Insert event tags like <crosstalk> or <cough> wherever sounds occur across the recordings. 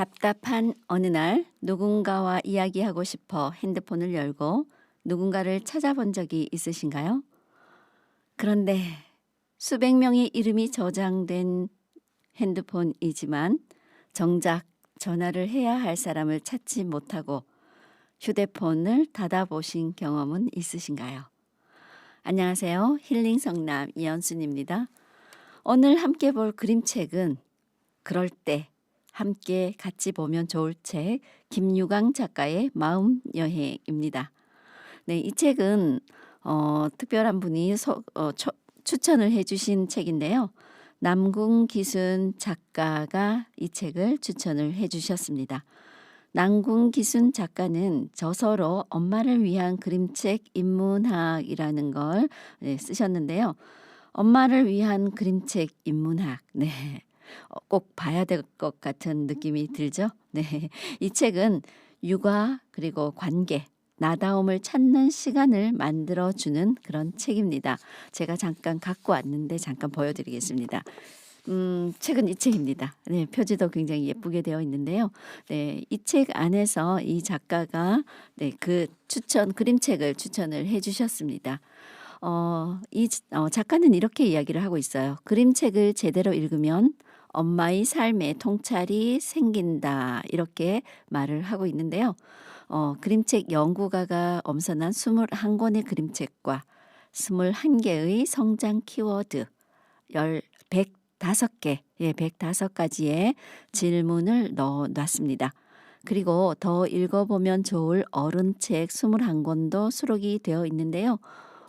네, 답답한 어느 날 누군가와 이야기하고 싶어 핸드폰을 열고 누군가를 찾아본 적이 있으신가요? 그런데 수백 명의 이름이 저장된 핸드폰이지만 정작 전화를 해야 할 사람을 찾지 못하고 휴대폰을 닫아보신 경험은 있으신가요? 안녕하세요. 힐링 성남 이연순입니다. 오늘 함께 볼 그림책은 그럴 때 함께 같이 보면 좋을 책 김유강 작가의 마음 여행입니다. 네, 이 책은 어, 특별한 분이 소, 어, 초, 추천을 해주신 책인데요. 남궁 기순 작가가 이 책을 추천을 해주셨습니다. 남궁 기순 작가는 저서로 엄마를 위한 그림책 인문학이라는 걸 네, 쓰셨는데요. 엄마를 위한 그림책 인문학. 네. 어, 꼭 봐야 될 것 같은 느낌이 들죠. 네. 이 책은 육아 그리고 관계 나다움을 찾는 시간을 만들어 주는 그런 책입니다. 제가 잠깐 갖고 왔는데 잠깐 보여 드리겠습니다. 음, 책은 이 책입니다. 네, 표지도 굉장히 예쁘게 되어 있는데요. 네, 이 책 안에서 이 작가가 네, 그 추천 그림책을 추천을 해 주셨습니다. 어, 이 어, 작가는 이렇게 이야기를 하고 있어요. 그림책을 제대로 읽으면 엄마의 삶의 통찰이 생긴다. 이렇게 말을 하고 있는데요. 어, 그림책 연구가가 엄선한 21권의 그림책과 21개의 성장 키워드, 10, 105개, 예, 105가지의 질문을 넣어 놨습니다. 그리고 더 읽어보면 좋을 어른책 21권도 수록이 되어 있는데요.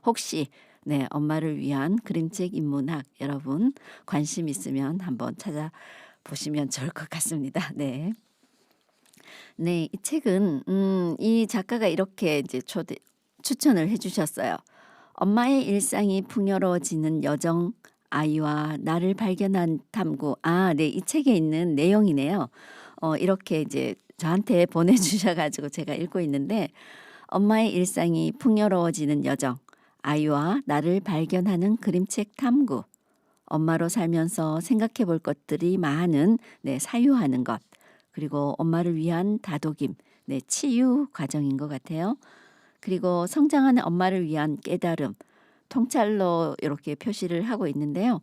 혹시 네, 엄마를 위한 그림책 인문학 여러분 관심 있으면 한번 찾아 보시면 좋을 것 같습니다. 네. 네, 이 책은 음, 이 작가가 이렇게 이제 초대, 추천을 해주셨어요. 엄마의 일상이 풍요로워지는 여정 아이와 나를 발견한 탐구. 아, 네, 이 책에 있는 내용이네요. 어, 이렇게 이제 저한테 <laughs> 보내주셔가지고 제가 읽고 있는데 엄마의 일상이 풍요로워지는 여정. 아이와 나를 발견하는 그림책 탐구. 엄마로 살면서 생각해 볼 것들이 많은 네, 사유하는 것. 그리고 엄마를 위한 다독임, 네, 치유 과정인 것 같아요. 그리고 성장하는 엄마를 위한 깨달음, 통찰로 이렇게 표시를 하고 있는데요.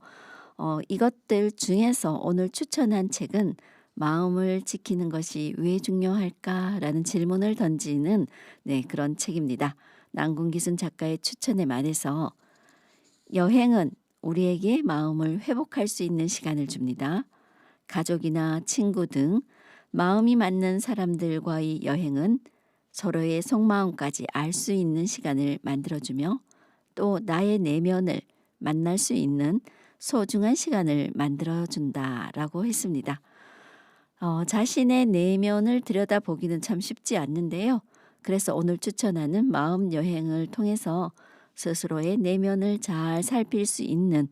어, 이것들 중에서 오늘 추천한 책은 마음을 지키는 것이 왜 중요할까라는 질문을 던지는 네, 그런 책입니다. 남궁기순 작가의 추천에 말해서 여행은 우리에게 마음을 회복할 수 있는 시간을 줍니다. 가족이나 친구 등 마음이 맞는 사람들과의 여행은 서로의 속마음까지 알 수 있는 시간을 만들어주며 또 나의 내면을 만날 수 있는 소중한 시간을 만들어준다라고 했습니다. 어, 자신의 내면을 들여다보기는 참 쉽지 않는데요. 그래서 오늘 추천하는 마음 여행을 통해서 스스로의 내면을 잘 살필 수 있는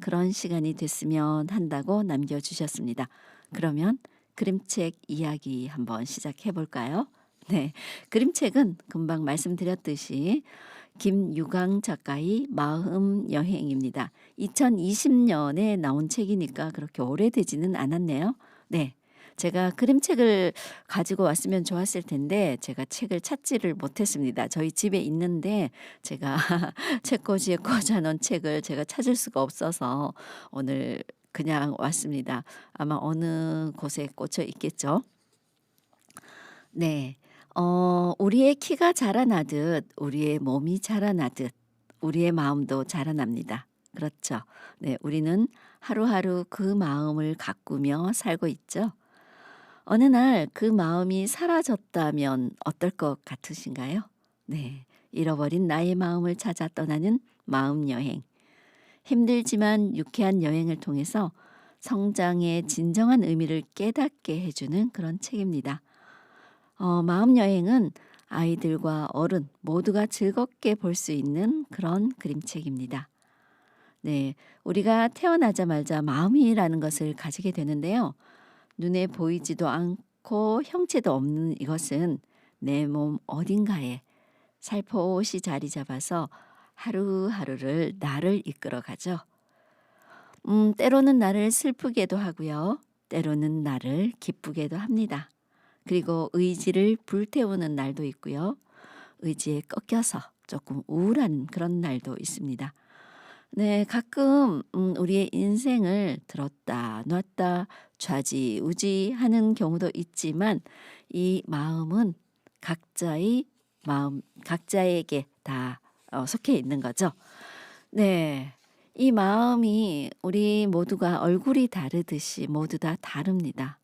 그런 시간이 됐으면 한다고 남겨주셨습니다. 그러면 그림책 이야기 한번 시작해 볼까요? <laughs> 네. 그림책은 금방 말씀드렸듯이 김유강 작가의 마음 여행입니다. 2020년에 나온 책이니까 그렇게 오래되지는 않았네요. 네. 제가 그림책을 가지고 왔으면 좋았을 텐데 제가 책을 찾지를 못했습니다. 저희 집에 있는데 제가 <laughs> 책꽂이에 꽂아 놓은 책을 제가 찾을 수가 없어서 오늘 그냥 왔습니다. 아마 어느 곳에 꽂혀 있겠죠. 네. 어, 우리의 키가 자라나듯 우리의 몸이 자라나듯 우리의 마음도 자라납니다. 그렇죠. 네, 우리는 하루하루 그 마음을 가꾸며 살고 있죠. 어느 날 그 마음이 사라졌다면 어떨 것 같으신가요? 네. 잃어버린 나의 마음을 찾아 떠나는 마음 여행. 힘들지만 유쾌한 여행을 통해서 성장의 진정한 의미를 깨닫게 해주는 그런 책입니다. 어, 마음 여행은 아이들과 어른 모두가 즐겁게 볼 수 있는 그런 그림책입니다. 네, 우리가 태어나자마자 마음이라는 것을 가지게 되는데요. 눈에 보이지도 않고 형체도 없는 이것은 내 몸 어딘가에 살포시 자리 잡아서 하루하루를 나를 이끌어 가죠. 음, 때로는 나를 슬프게도 하고요. 때로는 나를 기쁘게도 합니다. 그리고 의지를 불태우는 날도 있고요. 의지에 꺾여서 조금 우울한 그런 날도 있습니다. 네, 가끔 음, 우리의 인생을 들었다 놨다 좌지우지 하는 경우도 있지만 이 마음은 각자의 마음, 각자에게 다 어, 속해 있는 거죠. 네. 이 마음이 우리 모두가 얼굴이 다르듯이 모두 다 다릅니다.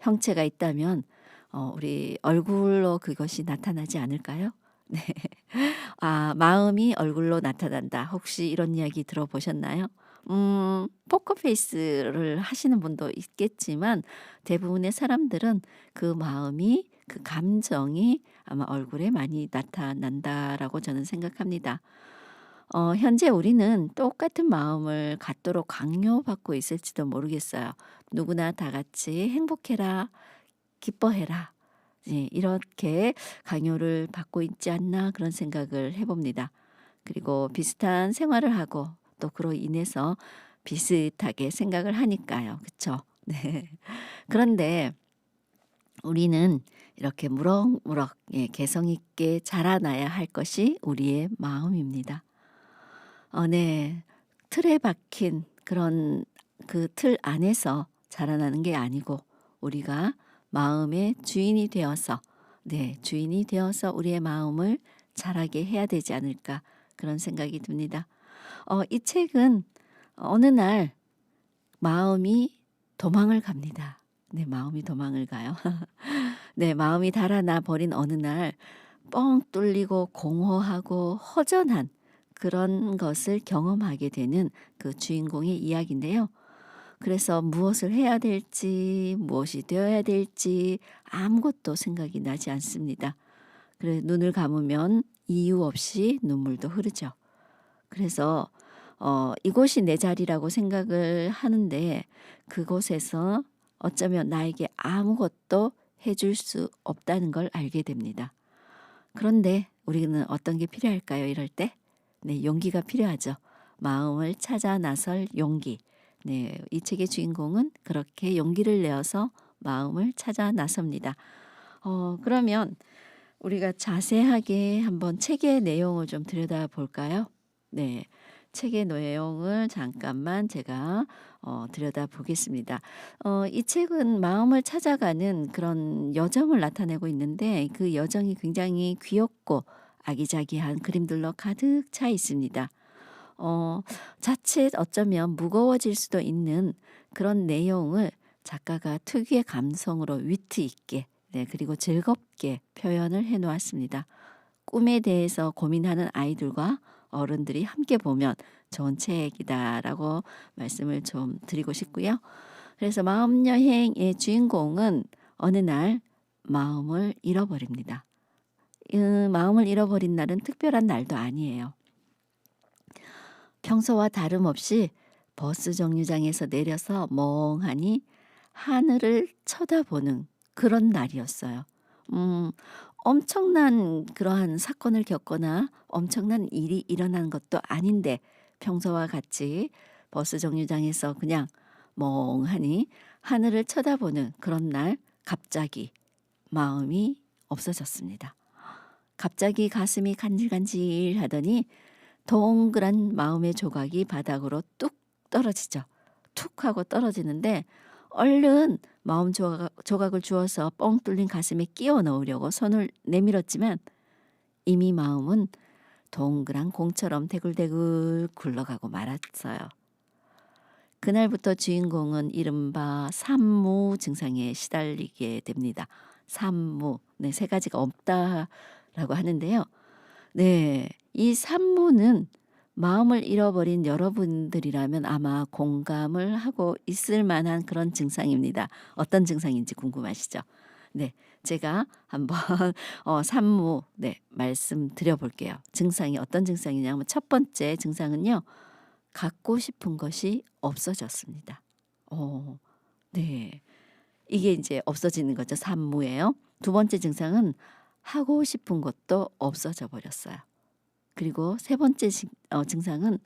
형체가 있다면 어, 우리 얼굴로 그것이 나타나지 않을까요? <laughs> 네. 아, 마음이 얼굴로 나타난다. 혹시 이런 이야기 들어보셨나요? 음, 포커페이스를 하시는 분도 있겠지만 대부분의 사람들은 그 마음이 그 감정이 아마 얼굴에 많이 나타난다라고 저는 생각합니다. 어, 현재 우리는 똑같은 마음을 갖도록 강요받고 있을지도 모르겠어요. 누구나 다 같이 행복해라, 기뻐해라. 예, 이렇게 강요를 받고 있지 않나 그런 생각을 해봅니다. 그리고 비슷한 생활을 하고 또 그로 인해서 비슷하게 생각을 하니까요. 그쵸? <laughs> 네. 그런데 우리는 이렇게 무럭무럭 예, 개성 있게 자라나야 할 것이 우리의 마음입니다. 어, 네. 틀에 박힌 그런 그 틀 안에서 자라나는 게 아니고 우리가 마음의 주인이 되어서 네, 주인이 되어서 우리의 마음을 자라게 해야 되지 않을까 그런 생각이 듭니다. 어, 이 책은 어느 날 마음이 도망을 갑니다. 네, 마음이 도망을 가요. <laughs> 네, 마음이 달아나 버린 어느 날 뻥 뚫리고 공허하고 허전한 그런 것을 경험하게 되는 그 주인공의 이야기인데요. 그래서 무엇을 해야 될지, 무엇이 되어야 될지 아무것도 생각이 나지 않습니다. 그래 눈을 감으면 이유 없이 눈물도 흐르죠. 그래서 어, 이곳이 내 자리라고 생각을 하는데 그곳에서 어쩌면 나에게 아무것도 해줄 수 없다는 걸 알게 됩니다. 그런데 우리는 어떤 게 필요할까요? 이럴 때? 네, 용기가 필요하죠. 마음을 찾아 나설 용기. 네, 이 책의 주인공은 그렇게 용기를 내어서 마음을 찾아 나섭니다. 어, 그러면 우리가 자세하게 한번 책의 내용을 좀 들여다 볼까요? 네. 책의 내용을 잠깐만 제가 어, 들여다 보겠습니다. 어, 이 책은 마음을 찾아가는 그런 여정을 나타내고 있는데 그 여정이 굉장히 귀엽고 아기자기한 그림들로 가득 차 있습니다. 어, 자칫 어쩌면 무거워질 수도 있는 그런 내용을 작가가 특유의 감성으로 위트 있게 네, 그리고 즐겁게 표현을 해 놓았습니다. 꿈에 대해서 고민하는 아이들과 어른들이 함께 보면 좋은 책이다라고 말씀을 좀 드리고 싶고요. 그래서 마음 여행의 주인공은 어느 날 마음을 잃어버립니다. 그 마음을 잃어버린 날은 특별한 날도 아니에요. 평소와 다름없이 버스 정류장에서 내려서 멍하니 하늘을 쳐다보는 그런 날이었어요. 음, 엄청난 그러한 사건을 겪거나 엄청난 일이 일어난 것도 아닌데 평소와 같이 버스 정류장에서 그냥 멍하니 하늘을 쳐다보는 그런 날 갑자기 마음이 없어졌습니다. 갑자기 가슴이 간질간질 하더니 동그란 마음의 조각이 바닥으로 뚝 떨어지죠. 툭 하고 떨어지는데 얼른 마음 조각, 조각을 주어서 뻥 뚫린 가슴에 끼워 넣으려고 손을 내밀었지만 이미 마음은 동그란 공처럼 대굴대굴 굴러가고 말았어요. 그날부터 주인공은 이른바 산무 증상에 시달리게 됩니다. 산무, 네, 세 가지가 없다라고 하는데요. 네, 이 산무는 마음을 잃어버린 여러분들이라면 아마 공감을 하고 있을 만한 그런 증상입니다. 어떤 증상인지 궁금하시죠? 네, 제가 한번 <laughs> 어, 산무 네 말씀드려 볼게요. 증상이 어떤 증상이냐면 첫 번째 증상은요, 갖고 싶은 것이 없어졌습니다. 어, 네, 이게 이제 없어지는 거죠. 산무예요. 두 번째 증상은 하고 싶은 것도 없어져 버렸어요. 그리고 세 번째 어, 증상은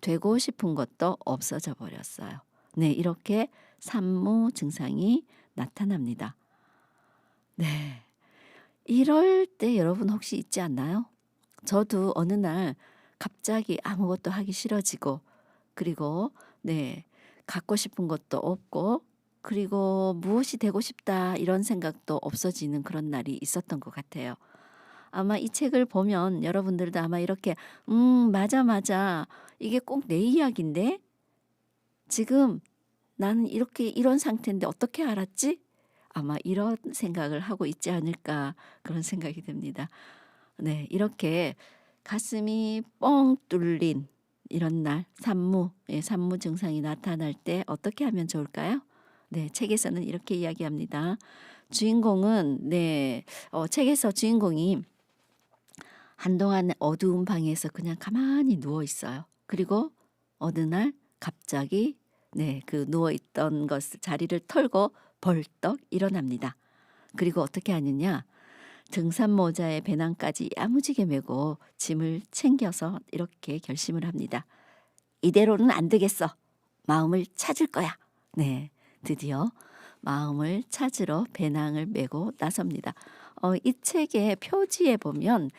되고 싶은 것도 없어져 버렸어요. 네, 이렇게 산무 증상이 나타납니다. 네. 이럴 때 여러분 혹시 있지 않나요? 저도 어느 날 갑자기 아무것도 하기 싫어지고 그리고 네. 갖고 싶은 것도 없고 그리고 무엇이 되고 싶다 이런 생각도 없어지는 그런 날이 있었던 것 같아요. 아마 이 책을 보면 여러분들도 아마 이렇게 음, 맞아, 맞아. 이게 꼭 내 이야기인데 지금 나는 이렇게 이런 상태인데 어떻게 알았지? 아마 이런 생각을 하고 있지 않을까 그런 생각이 듭니다. 네, 이렇게 가슴이 뻥 뚫린 이런 날 산무, 예, 산무 증상이 나타날 때 어떻게 하면 좋을까요? 네, 책에서는 이렇게 이야기합니다. 주인공은 네, 어, 책에서 주인공이 한동안 어두운 방에서 그냥 가만히 누워 있어요. 그리고 어느 날 갑자기 네, 그 누워 있던 것을 자리를 털고 벌떡 일어납니다. 그리고 어떻게 하느냐? 등산 모자에 배낭까지 야무지게 메고 짐을 챙겨서 이렇게 결심을 합니다. 이대로는 안 되겠어. 마음을 찾을 거야. 네, 드디어 마음을 찾으러 배낭을 메고 나섭니다. 어, 이 책의 표지에 보면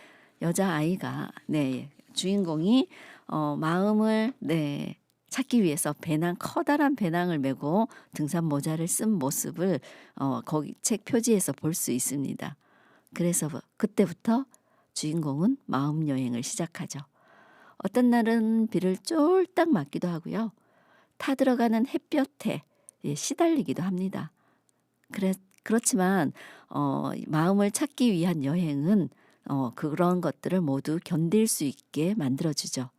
여자 아이가 네 주인공이 어, 마음을 네 찾기 위해서 배낭 커다란 배낭을 메고 등산 모자를 쓴 모습을 어, 거기 책 표지에서 볼 수 있습니다. 그래서 그때부터 주인공은 마음 여행을 시작하죠. 어떤 날은 비를 쫄딱 맞기도 하고요. 타들어가는 햇볕에 예, 시달리기도 합니다. 그래, 그렇지만 어, 마음을 찾기 위한 여행은 어, 그런 것들을 모두 견딜 수 있게 만들어주죠.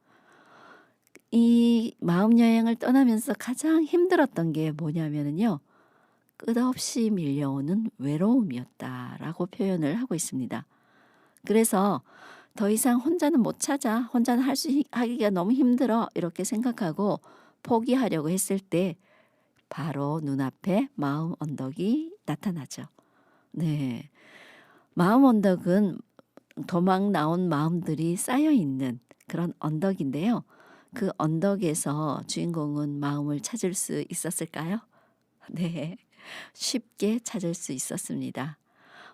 이 마음 여행을 떠나면서 가장 힘들었던 게 뭐냐면요. 끝없이 밀려오는 외로움이었다라고 표현을 하고 있습니다. 그래서 더 이상 혼자는 못 찾아, 혼자는 할 수 하기가 너무 힘들어 이렇게 생각하고 포기하려고 했을 때 바로 눈앞에 마음 언덕이 나타나죠. 네. 마음 언덕은 도망 나온 마음들이 쌓여 있는 그런 언덕인데요. 그 언덕에서 주인공은 마음을 찾을 수 있었을까요? 네. 쉽게 찾을 수 있었습니다.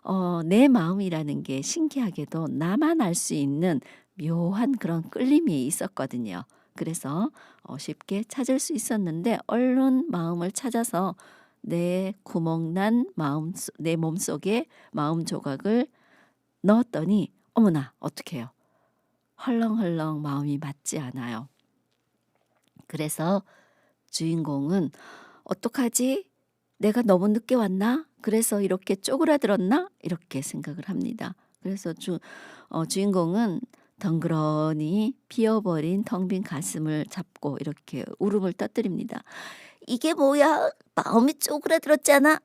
어, 내 마음이라는 게 신기하게도 나만 알 수 있는 묘한 그런 끌림이 있었거든요. 그래서 어, 쉽게 찾을 수 있었는데 얼른 마음을 찾아서 내 구멍난 마음, 내 몸속에 마음 조각을 넣었더니 어머나 어떡해요. 헐렁헐렁 마음이 맞지 않아요. 그래서 주인공은 어떡하지? 내가 너무 늦게 왔나? 그래서 이렇게 쪼그라들었나? 이렇게 생각을 합니다. 그래서 주, 어, 주인공은 덩그러니 비어버린 텅 빈 가슴을 잡고 이렇게 울음을 터뜨립니다. 이게 뭐야? 마음이 쪼그라들었잖아.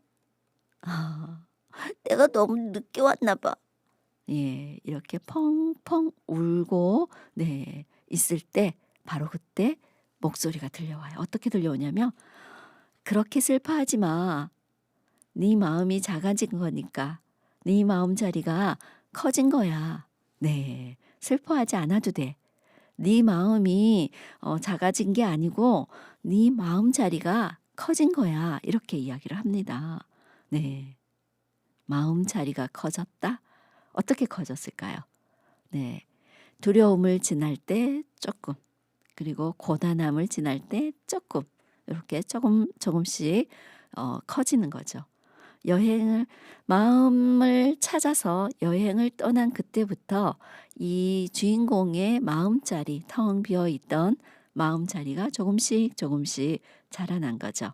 아, 내가 너무 늦게 왔나 봐. 예, 이렇게 펑펑 울고 네, 있을 때 바로 그때 목소리가 들려와요. 어떻게 들려오냐면 그렇게 슬퍼하지 마. 네 마음이 작아진 거니까. 네 마음 자리가 커진 거야. 네. 슬퍼하지 않아도 돼. 네 마음이 어, 작아진 게 아니고 네 마음 자리가 커진 거야. 이렇게 이야기를 합니다. 네. 마음 자리가 커졌다? 어떻게 커졌을까요? 네. 두려움을 지날 때 조금, 그리고 고단함을 지날 때 조금, 이렇게 조금 조금씩 어, 커지는 거죠. 여행을 마음을 찾아서 여행을 떠난 그때부터 이 주인공의 마음자리 텅 비어 있던 마음자리가 조금씩 조금씩 자라난 거죠.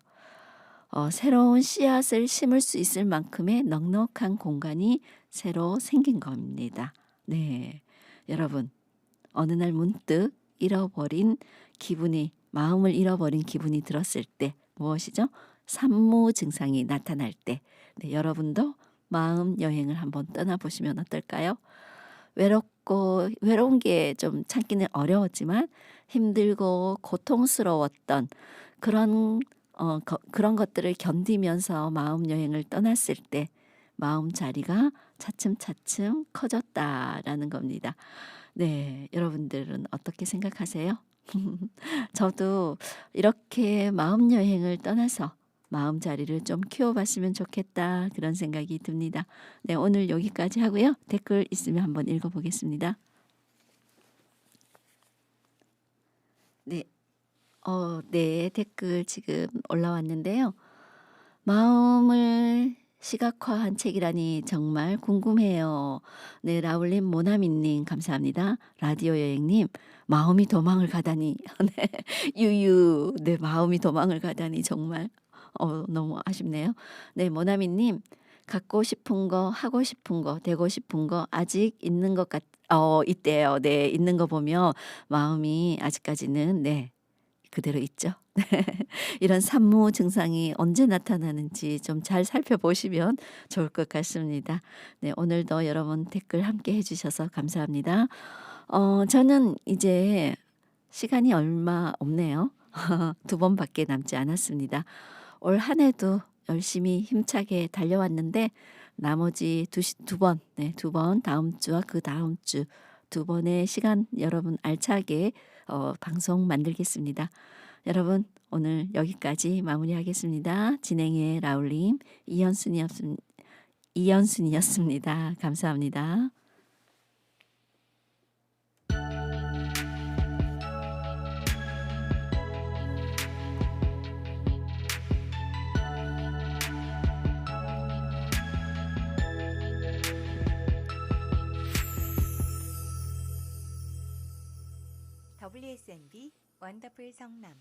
어, 새로운 씨앗을 심을 수 있을 만큼의 넉넉한 공간이 새로 생긴 겁니다. 네, 여러분 어느 날 문득 잃어버린 기분이 마음을 잃어버린 기분이 들었을 때 무엇이죠? 산무 증상이 나타날 때 네, 여러분도 마음 여행을 한번 떠나보시면 어떨까요? 외롭고 외로운 게 좀 참기는 어려웠지만 힘들고 고통스러웠던 그런 어, 거, 그런 것들을 견디면서 마음 여행을 떠났을 때 마음 자리가 차츰차츰 커졌다라는 겁니다. 네, 여러분들은 어떻게 생각하세요? <laughs> 저도 이렇게 마음 여행을 떠나서 마음 자리를 좀 키워봤으면 좋겠다 그런 생각이 듭니다. 네, 오늘 여기까지 하고요. 댓글 있으면 한번 읽어보겠습니다. 네, 어, 네 댓글 지금 올라왔는데요. 마음을 시각화한 책이라니 정말 궁금해요. 네, 라울님, 모나미님 감사합니다. 라디오 여행님, 마음이 도망을 가다니. <laughs> 네, 유유, 네, 마음이 도망을 가다니 정말 어, 너무 아쉽네요. 네, 모나미님, 갖고 싶은 거, 하고 싶은 거, 되고 싶은 거 아직 있는 것 같, 어, 있대요. 네, 있는 거 보면 마음이 아직까지는 네, 그대로 있죠. <laughs> 이런 산모 증상이 언제 나타나는지 좀 잘 살펴보시면 좋을 것 같습니다. 네, 오늘도 여러분 댓글 함께 해주셔서 감사합니다. 어, 저는 이제 시간이 얼마 없네요. <laughs> 두 번밖에 남지 않았습니다. 올 한 해도 열심히 힘차게 달려왔는데 나머지 두, 시- 두 번, 네, 두 번, 다음 주와 그 다음 주 두 번의 시간 여러분 알차게 어, 방송 만들겠습니다. 여러분 오늘 여기까지 마무리하겠습니다. 진행의 라울님 이현순이었습니다. 이현순이었습니다. 감사합니다. WSNB 원더풀 성남